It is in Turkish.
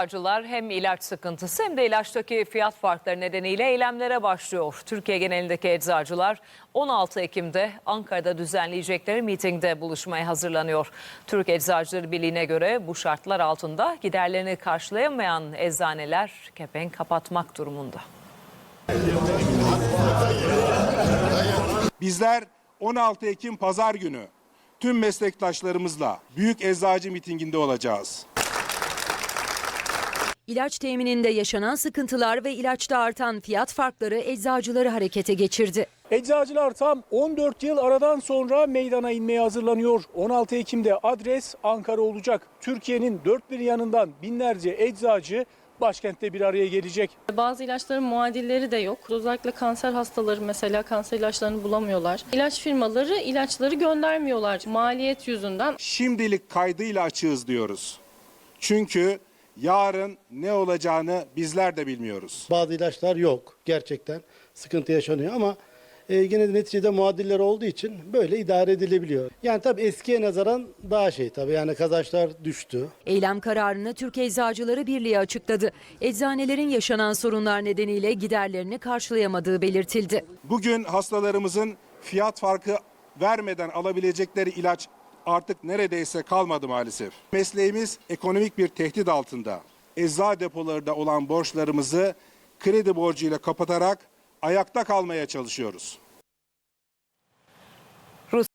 Eczacılar hem ilaç sıkıntısı hem de ilaçtaki fiyat farkları nedeniyle eylemlere başlıyor. Türkiye genelindeki eczacılar 16 Ekim'de Ankara'da düzenleyecekleri mitingde buluşmaya hazırlanıyor. Türk Eczacıları Birliği'ne göre bu şartlar altında giderlerini karşılayamayan eczaneler kepenk kapatmak durumunda. Bizler 16 Ekim Pazar günü tüm meslektaşlarımızla büyük eczacı mitinginde olacağız. İlaç temininde yaşanan sıkıntılar ve ilaçta artan fiyat farkları eczacıları harekete geçirdi. Eczacılar tam 14 yıl aradan sonra meydana inmeye hazırlanıyor. 16 Ekim'de adres Ankara olacak. Türkiye'nin dört bir yanından binlerce eczacı başkentte bir araya gelecek. Bazı ilaçların muadilleri de yok. Özellikle kanser hastaları mesela kanser ilaçlarını bulamıyorlar. İlaç firmaları ilaçları göndermiyorlar maliyet yüzünden. Şimdilik kaydıyla açığız diyoruz. Çünkü yarın ne olacağını bizler de bilmiyoruz. Bazı ilaçlar yok gerçekten sıkıntı yaşanıyor ama e, yine de neticede muadiller olduğu için böyle idare edilebiliyor. Yani tabii eskiye nazaran daha şey tabii yani kazançlar düştü. Eylem kararını Türk Eczacıları Birliği açıkladı. Eczanelerin yaşanan sorunlar nedeniyle giderlerini karşılayamadığı belirtildi. Bugün hastalarımızın fiyat farkı vermeden alabilecekleri ilaç artık neredeyse kalmadı maalesef. Mesleğimiz ekonomik bir tehdit altında. Eczacı depolarında olan borçlarımızı kredi borcuyla kapatarak ayakta kalmaya çalışıyoruz.